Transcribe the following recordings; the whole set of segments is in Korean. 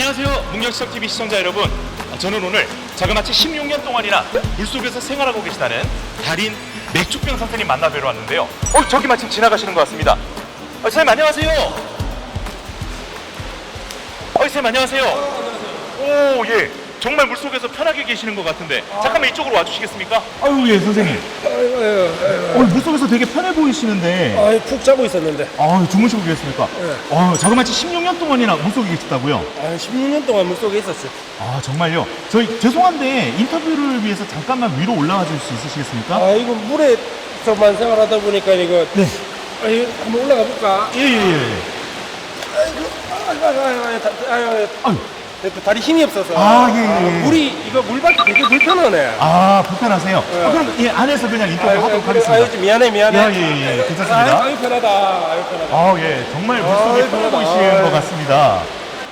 안녕하세요. 문경시청 TV 시청자 여러분. 아, 저는 오늘 자그마치 16년 동안이나 물속에서 생활하고 계시다는 달인 맥주병 선생님 만나 뵈러 왔는데요. 어, 저기 마침 지나가시는 것 같습니다. 어, 선생님 안녕하세요. 어, 선생님 안녕하세요. 오, 예. 정말 물속에서 편하게 계시는 것 같은데 잠깐만 이쪽으로 와주시겠습니까? 아유 예 선생님 아이고, 아이고, 아이고. 오늘 물속에서 되게 편해 보이시는데 아이, 푹 자고 있었는데. 아 주무시고 계셨습니까? 네. 아 자그마치 16년 동안이나 물속에 계셨다고요? 아, 16년 동안 물속에 있었지. 아 정말요? 저희 죄송한데 인터뷰를 위해서 잠깐만 위로 올라와 줄 수 있으시겠습니까? 아, 이거 물에서만 생활하다 보니까 이거. 네. 아, 이거 한번 올라가 볼까? 예예예 아이고, 아이고, 아이고, 아이고, 아이고, 아이고, 아유 또 다리 힘이 없어서. 아, 예, 예, 예. 물이, 이거 물밖에 되게 불편하네. 아 불편하세요? 네. 아, 그럼 예 안에서 그냥 인터뷰 아이고, 하도록 그래, 하겠습니다 좀 미안해, 미안해. 예, 예, 예, 괜찮습니다. 아이고, 아이고, 편하다. 아이고, 편하다. 아 예 정말 물속에 아이, 편해 편하다. 보이시는 아이. 것 같습니다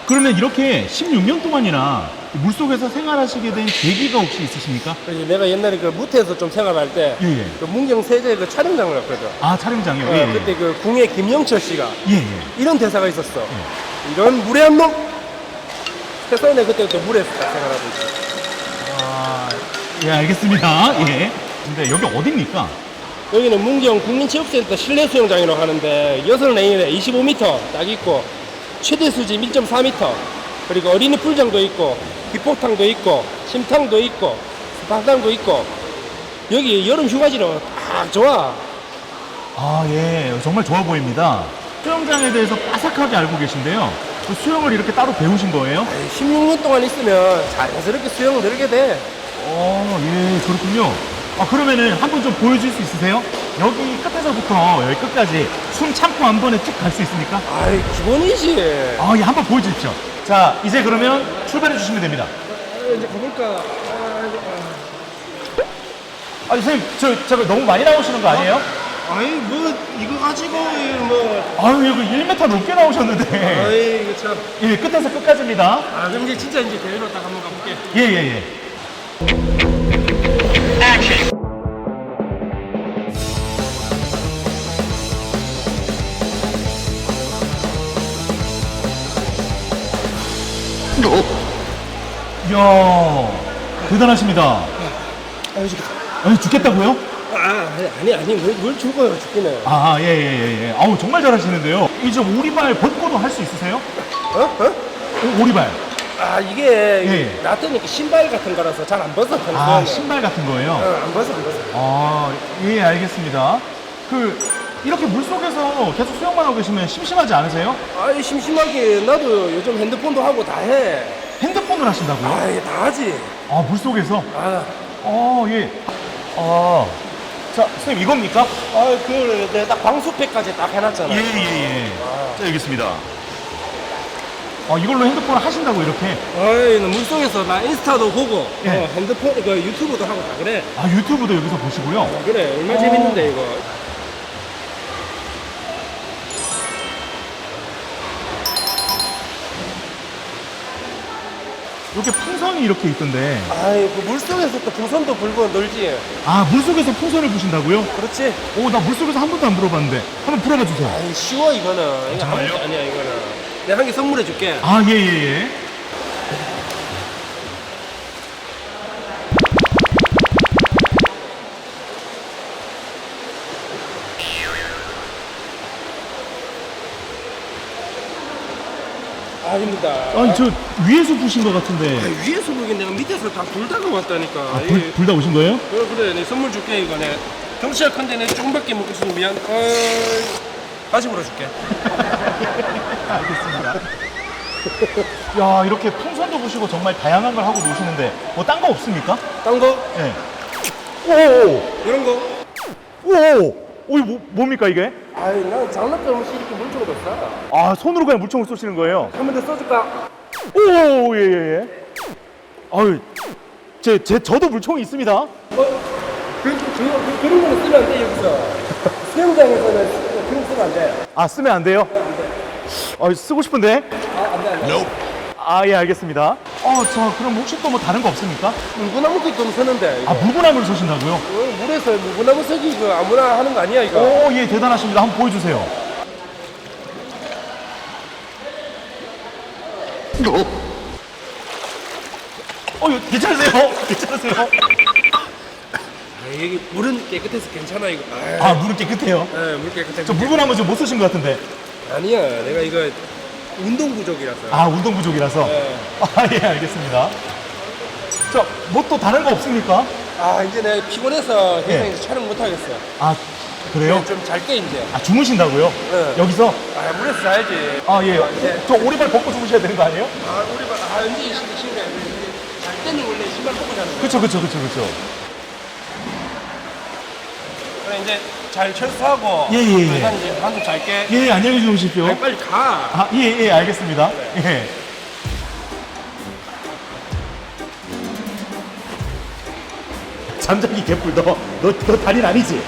그러면 이렇게 16년 동안이나 물속에서 생활하시게 된 계기가 혹시 있으십니까? 그래서 내가 옛날에 그 무태에서 좀 생활할 때. 예, 예. 그 문경 세제 그 촬영장을 갔거든. 아 촬영장이요? 어, 예, 예. 그때 그 궁예 김영철 씨가 예, 예. 이런 대사가 있었어. 이런 물에 한 놈. 내 그때부터 물에서 딱 생활하고 있어. 아, 예, 알겠습니다. 예. 근데 여기 어딥니까? 여기는 문경 국민체육센터 실내 수영장이라고 하는데 여섯 레인에 25m 딱 있고 최대 수심 1.4m 그리고 어린이 풀장도 있고 기폭탕도 있고 침탕도 있고 스파탕도 있고 여기 여름 휴가지로 딱 좋아. 아, 예. 정말 좋아 보입니다. 수영장에 대해서 빠삭하게 알고 계신데요. 그 수영을 이렇게 따로 배우신 거예요? 16년 동안 있으면 자연스럽게 수영을 늘게 돼. 어, 예, 그렇군요. 아, 그러면은 한 번 좀 보여줄 수 있으세요? 여기 끝에서부터 여기 끝까지 숨 참고 한 번에 쭉 갈 수 있습니까? 아이 기본이지. 아, 예, 한번 보여주십시오. 자, 이제 그러면 출발해 주시면 됩니다. 아, 이제 가볼까. 아, 아, 선생님, 저, 저 너무 많이 나오시는 거 아니에요? 아이 뭐 이거 가지고 뭐. 아유, 이거 1m 넘게 나오셨는데. 아이 이거 참. 예, 끝에서 끝까지입니다. 아 그럼 이제 진짜 이제 대회로 딱 한번 가볼게. 예, 예, 예. 이야, 대단하십니다. 아 죽겠다. 아니, 죽겠다고요? 아 아니 아니 뭘, 뭘 죽어요 죽기는. 아, 예, 예, 예, 예. 아우, 정말 잘하시는데요. 이제 오리발 벗고도 할 수 있으세요? 어? 어? 오, 오리발. 아 이게 예. 놔두니까 신발 같은 거라서 잘 안 벗어. 아, 신발 같은 거예요? 어, 안 벗어 안 벗어. 아, 예, 알겠습니다. 그, 이렇게 물 속에서 계속 수영만 하고 계시면 심심하지 않으세요? 아이 심심하게 나도 요즘 핸드폰도 하고 다 해. 핸드폰을 하신다고요? 아이 다 하지. 아, 물 속에서? 아, 어, 예. 아. 자, 선생님, 이겁니까? 아 그걸 내가 딱 방수팩까지 딱 해놨잖아. 예, 예, 예. 자, 여기 있습니다. 아, 이걸로 핸드폰을 하신다고, 이렇게? 아이 나 물속에서 나 인스타도 보고 예. 어, 핸드폰 그 유튜브도 하고 다 그래. 아, 유튜브도 여기서 보시고요. 아, 그래 얼마 어. 재밌는데 이거. 이렇게 풍선이 이렇게 있던데. 아이 그 물속에서 또 풍선도 불고 놀지. 아, 물속에서 풍선을 부신다고요? 그렇지. 오, 나 물속에서 한 번도 안 불어봤는데. 한번 불어봐 주세요. 아이 쉬워 이거는. 이거 정말요? 아무것도 아니야 이거는. 내가 한 개 선물해 줄게. 아, 예, 예, 예. 아 힘들다. 아니, 저 위에서 부신 것 같은데. 아, 위에서 보긴 내가 밑에서 다 불다가 왔다니까. 아, 이- 불, 불다 오신 거예요? 그래 그래 내 선물 줄게 이거 내 덩치가 큰데 내 조금밖에 먹고 있으면 미안. 어이, 다시 물어줄게. 알겠습니다. 야, 이렇게 풍선도 부시고 정말 다양한 걸 하고 노시는데 뭐 딴 거 없습니까? 딴 거? 예. 오! 이런 거? 오! 오, 뭐, 뭡니까 이게? 아이 난 장난감 없이 이렇게 물총을 뒀어. 아, 손으로 그냥 물총을 쏘시는 거예요? 한번더 써줄까? 오, 예, 예, 예. 아유, 제, 제, 저도 물총이 있습니다. 어? 그, 그, 그, 그런 거는 쓰면 안 돼 여기서. 수영장에서는 쓰- 그런 거 쓰면 안 돼. 아, 쓰면 안 돼요? 아, 쓰고 싶은데? 아, 안 돼, 안 돼. 아, 예, 알겠습니다. 어, 자, 그럼 혹시 또 뭐 다른 거 없습니까? 물구나무도 좀 쓰는데. 이거. 아, 물구나무를 쏘신다고요? 어, 물에서 물구나무 서기 이거 아무나 하는 거 아니야 이거. 오, 예, 대단하십니다. 한번 보여주세요. 어, 이거 괜찮으세요? 괜찮으세요? 아, 여기 물은 깨끗해서 괜찮아 이거. 아, 물은 깨끗해요. 네, 물 깨끗해. 저 한번 좀못 쓰신 것 같은데. 아니야, 내가 이거 운동 부족이라서. 아, 운동 부족이라서. 네. 아, 예, 알겠습니다. 저, 뭐또 다른 거 없습니까? 아 이제 내가 피곤해서 예. 회사에서 촬영 못 하겠어. 아, 그래요? 좀 잘게 이제. 아, 주무신다고요? 네. 여기서? 아 물에서 자야지. 아, 예. 네. 저 오리발 벗고 주무셔야 되는 거 아니에요? 아 우리 봐, 아 언제 신경 신경 잘 때는 원래 신발 벗고 자는 거야. 그쵸, 그쵸, 그쵸, 그쵸. 그래 이제 잘 철수하고. 예, 예, 예. 일단 이제 한숨 잘게. 예, 안녕히 주무십시오. 빨리, 빨리 가. 아, 예, 예, 알겠습니다. 예. 잠자기 개뿔, 너, 너, 너 달인 아니지?